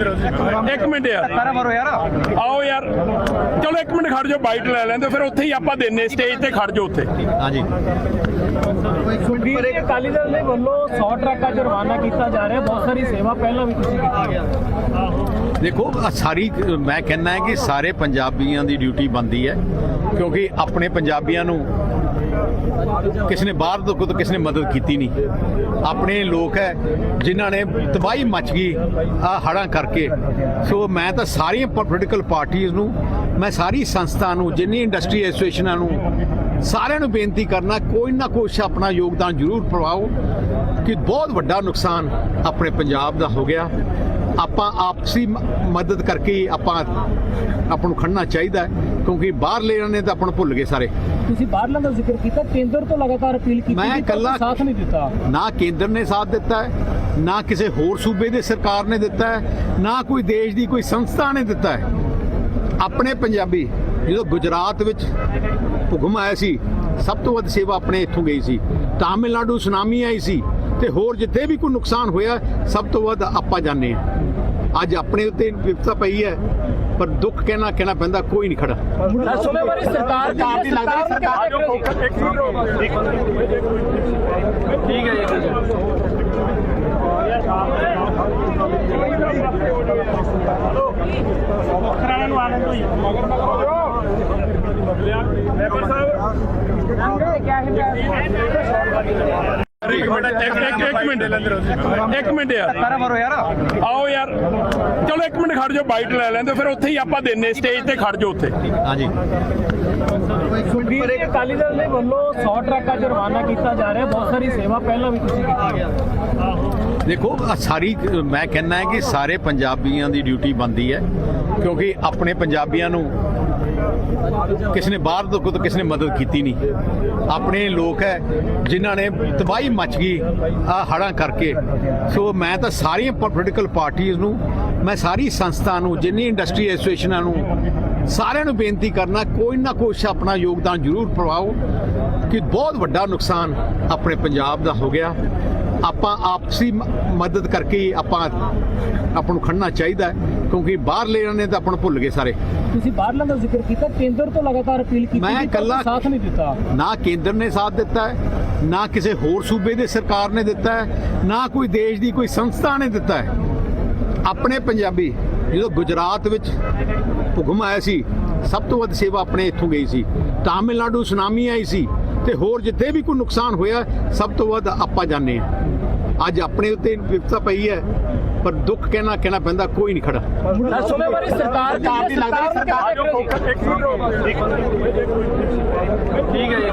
ਇੱਕ ਮਿੰਟ ਯਾਰ। ਕਰ ਮਾਰੋ ਯਾਰ। ਆਓ ਯਾਰ। ਚਲੋ ਇੱਕ ਮਿੰਟ ਖੜ ਜਾਓ ਬਾਈਟ ਲੈ ਲੈਂਦੇ ਫਿਰ ਉੱਥੇ ਹੀ ਆਪਾਂ ਦਿੰਨੇ ਸਟੇਜ ਤੇ ਖੜ ਜਾਓ ਉੱਥੇ। ਹਾਂਜੀ। ਸੁਖਬੀਰ ਅਕਾਲੀ ਦਲ ਦੇ ਵੱਲੋਂ 100 ਟਰੱਕਾਂ ਚ ਰਵਾਨਾ ਕੀਤਾ ਜਾ ਰਿਹਾ ਬਹੁਤ ਸਾਰੀ ਸੇਵਾ ਪਹਿਲਾਂ ਵੀ ਤੁਸੀਂ ਕੀਤੀ ਹੈ ਦੇਖੋ ਸਾਰੀ ਮੈਂ ਕਹਿੰਦਾ ਹੈ ਕਿ ਸਾਰੇ ਪੰਜਾਬੀਆਂ ਦੀ ਡਿਊਟੀ ਬਣਦੀ ਹੈ ਕਿਉਂਕਿ ਆਪਣੇ ਪੰਜਾਬੀਆਂ ਨੂੰ ਕਿਸੇ ਨੇ ਬਾਹਰ ਤੋਂ ਕੋਈ ਕਿਸੇ ਨੇ ਮਦਦ ਕੀਤੀ ਨਹੀਂ। ਆਪਣੇ ਲੋਕ ਹੈ ਜਿਨ੍ਹਾਂ ਨੇ ਤਬਾਹੀ ਮਚ ਗਈ ਆ ਹੜਾਂ ਕਰਕੇ। ਸੋ ਮੈਂ ਤਾਂ ਸਾਰੀਆਂ ਪੋਲੀਟੀਕਲ ਪਾਰਟੀਆਂ ਨੂੰ ਮੈਂ ਸਾਰੀ ਸੰਸਥਾ ਨੂੰ ਜਿੰਨੀ ਇੰਡਸਟਰੀ ਐਸੋਸੀਏਸ਼ਨਾਂ ਨੂੰ ਸਾਰਿਆਂ ਨੂੰ ਬੇਨਤੀ ਕਰਨਾ ਕੋਈ ਨਾ ਕੁਛ ਆਪਣਾ ਯੋਗਦਾਨ ਜ਼ਰੂਰ ਪਵਾਓ ਕਿ ਬਹੁਤ ਵੱਡਾ ਨੁਕਸਾਨ ਆਪਣੇ ਪੰਜਾਬ ਦਾ ਹੋ ਗਿਆ। ਆਪਾਂ ਆਪਸੀ ਮਦਦ ਕਰਕੇ ਹੀ ਆਪਾਂ ਆਪਾਂ ਨੂੰ ਖੜਨਾ ਚਾਹੀਦਾ ਹੈ, ਕਿਉਂਕਿ ਬਾਹਰ ਲੈਣ ਨੇ ਤਾਂ ਆਪਾਂ ਨੂੰ ਭੁੱਲ ਗਏ ਸਾਰੇ। ਤੁਸੀਂ ਬਾਹਰਲਾਂ ਦਾ ਜ਼ਿਕਰ ਕੀਤਾ ਕੇਂਦਰ ਤੋਂ ਲਗਾਤਾਰ ਅਪੀਲ ਕੀਤੀ ਮੈਂ ਇਕੱਲਾ- ਸਾਥ ਨਹੀਂ ਦਿੱਤਾ। ਨਾ ਕੇਂਦਰ ਨੇ ਸਾਥ ਦਿੱਤਾ ਹੈ ਨਾ ਕਿਸੇ ਹੋਰ ਸੂਬੇ ਦੇ ਸਰਕਾਰ ਨੇ ਦਿੱਤਾ ਹੈ ਨਾ ਕੋਈ ਦੇਸ਼ ਦੀ ਕੋਈ ਸੰਸਥਾ ਨੇ ਦਿੱਤਾ ਹੈ। ਆਪਣੇ ਪੰਜਾਬੀ ਜਦੋਂ ਗੁਜਰਾਤ ਵਿੱਚ ਭੁਗਮ ਆਇਆ ਸੀ ਸਭ ਤੋਂ ਵੱਧ ਸੇਵਾ ਆਪਣੇ ਇੱਥੋਂ ਗਈ ਸੀ। ਤਾਮਿਲਨਾਡੂ ਸੁਨਾਮੀ ਆਈ ਸੀ ਤੇ ਹੋਰ ਜਿੱਥੇ ਵੀ ਕੋਈ ਨੁਕਸਾਨ ਹੋਇਆ ਸਭ ਤੋਂ ਵੱਧ ਆਪਾਂ ਜਾਣੇ ਹਾਂ। ਅੱਜ ਆਪਣੇ ਉੱਤੇ ਵਿਪਤਾ ਪਈ ਹੈ ਪਰ ਦੁੱਖ ਕਹਿਣਾ ਕਹਿਣਾ ਪੈਂਦਾ ਕੋਈ ਨਹੀਂ ਖੜਾ। ਸੁਣੇ ਵਾਰੀ ਸਰਕਾਰ ਦੀ ਸਰਕਾਰ ਦੀ ਲੱਗਦਾ ਸਰਕਾਰ ਸਰਕਾਰ ਨੂੰ ਜੋ ਕਿਹਾ ਇੱਕ ਮਿੰਟ ਠੀਕ ਹੈ ਜੀ ਨੂੰ ਆਨੰਦ ਸਾਹਿਬ। ਇੱਕ ਮਿੰਟ ਇੱਕ ਮਿੰਟ ਇੱਕ ਮਿੰਟ ਯਾਰ। ਕਰ ਮਾਰੋ ਯਾਰ। ਆਓ ਯਾਰ। ਚਲੋ ਇੱਕ ਮਿੰਟ ਖੜ ਜਾਓ ਬਾਈਟ ਲੈ ਲੈਂਦੇ ਫਿਰ ਉੱਥੇ ਹੀ ਆਪਾਂ ਦਿੰਨੇ ਸਟੇਜ ਤੇ ਖੜ ਜਾਓ ਉੱਥੇ। ਹਾਂਜੀ। ਸੁਖਬੀਰ ਅਕਾਲੀ ਦਲ ਦੇ ਵੱਲੋਂ 100 ਟਰੱਕਾਂ ਚ ਰਵਾਨਾ ਕੀਤਾ ਜਾ ਰਿਹਾ ਬਹੁਤ ਸਾਰੀ ਸੇਵਾ ਪਹਿਲਾਂ ਵੀ ਤੁਸੀਂ ਕੀਤੀ ਹੈ ਦੇਖੋ ਸਾਰੀ ਮੈਂ ਕਹਿੰਦਾ ਹੈ ਕਿ ਸਾਰੇ ਪੰਜਾਬੀਆਂ ਦੀ ਡਿਊਟੀ ਬਣਦੀ ਹੈ ਕਿਉਂਕਿ ਆਪਣੇ ਪੰਜਾਬੀਆਂ ਨੂੰ ਕਿਸੇ ਨੇ ਬਾਹਰ ਤੋਂ ਕੋਈ ਕਿਸੇ ਨੇ ਮਦਦ ਕੀਤੀ ਨਹੀਂ। ਆਪਣੇ ਲੋਕ ਹੈ, ਜਿਨ੍ਹਾਂ ਨੇ ਤਬਾਹੀ ਮਚ ਗਈ, ਆ ਹੜਾਂ ਕਰਕੇ। ਸੋ ਮੈਂ ਤਾਂ ਸਾਰੀਆਂ ਪੋਲੀਟੀਕਲ ਪਾਰਟੀਆਂ ਨੂੰ, ਮੈਂ ਸਾਰੀ ਸੰਸਥਾ ਨੂੰ, ਜਿੰਨੀ ਇੰਡਸਟਰੀ ਐਸੋਸੀਏਸ਼ਨਾਂ ਨੂੰ, ਸਾਰਿਆਂ ਨੂੰ ਬੇਨਤੀ ਕਰਨਾ, ਕੋਈ ਨਾ ਕੋਈ ਆਪਣਾ ਯੋਗਦਾਨ ਜ਼ਰੂਰ ਪਾਓ, ਕਿ ਬਹੁਤ ਵੱਡਾ ਨੁਕਸਾਨ ਆਪਣੇ ਪੰਜਾਬ ਦਾ ਹੋ ਗਿਆ। ਆਪਾਂ ਆਪਸੀ ਮਦਦ ਕਰਕੇ ਆਪਾਂ ਆਪਾਂ ਨੂੰ ਖੜਨਾ ਚਾਹੀਦਾ ਕਿਉਂਕਿ ਬਾਹਰ ਲੈਣ ਨੇ ਤਾਂ ਆਪਾਂ ਨੂੰ ਭੁੱਲ ਗਏ ਸਾਰੇ। ਤੁਸੀਂ ਬਾਹਰਲਾਂ ਦਾ ਜ਼ਿਕਰ ਕੀਤਾ ਕੇਂਦਰ ਤੋਂ ਲਗਾਤਾਰ ਅਪੀਲ ਕੀਤੀ ਮੈਂ ਇਕੱਲਾ- ਸਾਥ ਨਹੀਂ ਦਿੱਤਾ। ਨਾ ਕੇਂਦਰ ਨੇ ਸਾਥ ਦਿੱਤਾ ਹੈ ਨਾ ਕਿਸੇ ਹੋਰ ਸੂਬੇ ਦੇ ਸਰਕਾਰ ਨੇ ਦਿੱਤਾ ਹੈ ਨਾ ਕੋਈ ਦੇਸ਼ ਦੀ ਕੋਈ ਸੰਸਥਾ ਨੇ ਦਿੱਤਾ ਹੈ। ਆਪਣੇ ਪੰਜਾਬੀ ਜਦੋਂ ਗੁਜਰਾਤ ਵਿੱਚ ਭੁਗਮ ਆਇਆ ਸੀ ਸਭ ਤੋਂ ਵੱਧ ਸੇਵਾ ਆਪਣੇ ਇੱਥੋਂ ਗਈ ਸੀ। ਤਾਮਿਲਨਾਡੂ ਸੁਨਾਮੀ ਆਈ ਸੀ। ਤੇ ਹੋਰ ਜਿੱਥੇ ਵੀ ਕੋਈ ਨੁਕਸਾਨ ਹੋਇਆ ਸਭ ਤੋਂ ਵੱਧ ਆਪਾਂ ਜਾਣੇ ਹਾਂ। ਅੱਜ ਆਪਣੇ ਉੱਤੇ ਵਿਪਤਾ ਪਈ ਹੈ ਪਰ ਦੁੱਖ ਕਹਿਣਾ ਕਹਿਣਾ ਪੈਂਦਾ ਕੋਈ ਨਹੀਂ ਖੜਾ। ਸੁਣੇ ਵਾਰੀ ਸਰਕਾਰ ਦੀ ਸਰਕਾਰ ਦੀ ਲੱਗਦਾ ਸਰਕਾਰ ਜੋ ਇੱਕ ਠੀਕ ਹੈ ਜੀ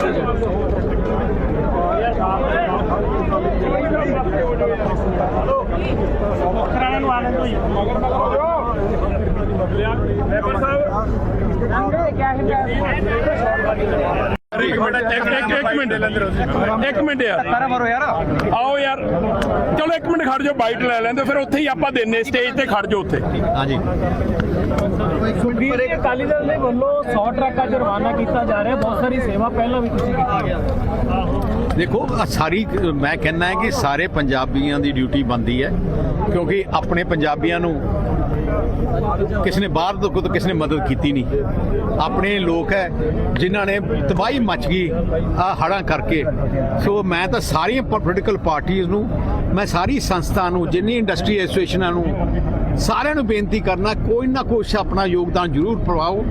ਖਰਾਣਾ ਨੂੰ ਆਨੰਦ ਹੋਈ ਮੈਂਬਰ ਸਾਹਿਬ ਇੱਕ ਮਿੰਟ ਇੱਕ ਇੱਕ ਇੱਕ ਮਿੰਟ ਇੱਕ ਮਿੰਟ। ਯਾਰ ਕਰ ਮਾਰੋ ਯਾਰ। ਆਓ ਯਾਰ। ਚਲੋ ਇੱਕ ਮਿੰਟ ਖੜ ਜਾਓ ਬਾਈਟ ਲੈ ਲੈਂਦੇ ਫਿਰ ਉੱਥੇ ਹੀ ਆਪਾਂ ਦਿੰਨੇ ਸਟੇਜ ਤੇ ਖੜ ਜਾਓ ਉੱਥੇ। ਹਾਂਜੀ। ਸੁਖਬੀਰ ਜੀ ਅਕਾਲੀ ਦਲ ਦੇ ਵੱਲੋਂ 100 ਟਰੱਕਾਂ ਚ ਰਵਾਨਾ ਕੀਤਾ ਜਾ ਰਿਹਾ ਬਹੁਤ ਸਾਰੀ ਸੇਵਾ ਪਹਿਲਾਂ ਵੀ ਤੁਸੀਂ ਕੀਤੀ ਹੈ। ਦੇਖੋ ਆਹ ਸਾਰੀ ਮੈਂ ਕਹਿੰਦਾ ਹੈ ਕਿ ਸਾਰੇ ਪੰਜਾਬੀਆਂ ਦੀ ਡਿਊਟੀ ਬਣਦੀ ਹੈ ਕਿਉਂਕਿ ਆਪਣੇ ਪੰਜਾਬੀਆਂ ਨੂੰ ਕਿਸੇ ਨੇ ਬਾਹਰ ਤੋਂ ਕੋਈ ਕਿਸੇ ਨੇ ਮਦਦ ਕੀਤੀ ਨਹੀਂ। ਆਪਣੇ ਲੋਕ ਹੈ, ਜਿਨ੍ਹਾਂ ਨੇ ਤਬਾਹੀ ਮਚ ਗਈ, ਆ ਹੜਾਂ ਕਰਕੇ। ਸੋ ਮੈਂ ਤਾਂ ਸਾਰੀਆਂ ਪੋਲੀਟੀਕਲ ਪਾਰਟੀਆਂ ਨੂੰ, ਮੈਂ ਸਾਰੀ ਸੰਸਥਾ ਨੂੰ, ਜਿੰਨੀ ਇੰਡਸਟਰੀ ਐਸੋਸੀਏਸ਼ਨਾਂ ਨੂੰ, ਸਾਰਿਆਂ ਨੂੰ ਬੇਨਤੀ ਕਰਨਾ, ਕੋਈ ਨਾ ਕੁਛ ਆਪਣਾ ਯੋਗਦਾਨ ਜ਼ਰੂਰ ਪਵਾਓ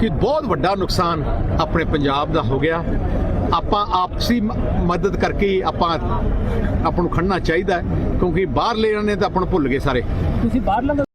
ਕਿ ਬਹੁਤ ਵੱਡਾ ਨੁਕਸਾਨ ਆਪਣੇ ਪੰਜਾਬ ਦਾ ਹੋ ਗਿਆ। ਆਪਾਂ ਆਪਸੀ ਮਦਦ ਕਰਕੇ ਹੀ ਆਪਾਂ ਆਪਾਂ ਨੂੰ ਖੜਨਾ ਚਾਹੀਦਾ ਕਿਉਂਕਿ ਬਾਹਰ ਲੈਣ ਨੇ ਤਾਂ ਆਪਾਂ ਨੂੰ ਭੁੱਲ ਗਏ ਸਾਰੇ। ਤੁਸੀਂ ਬਾਹਰਲਾਂ ਦਾ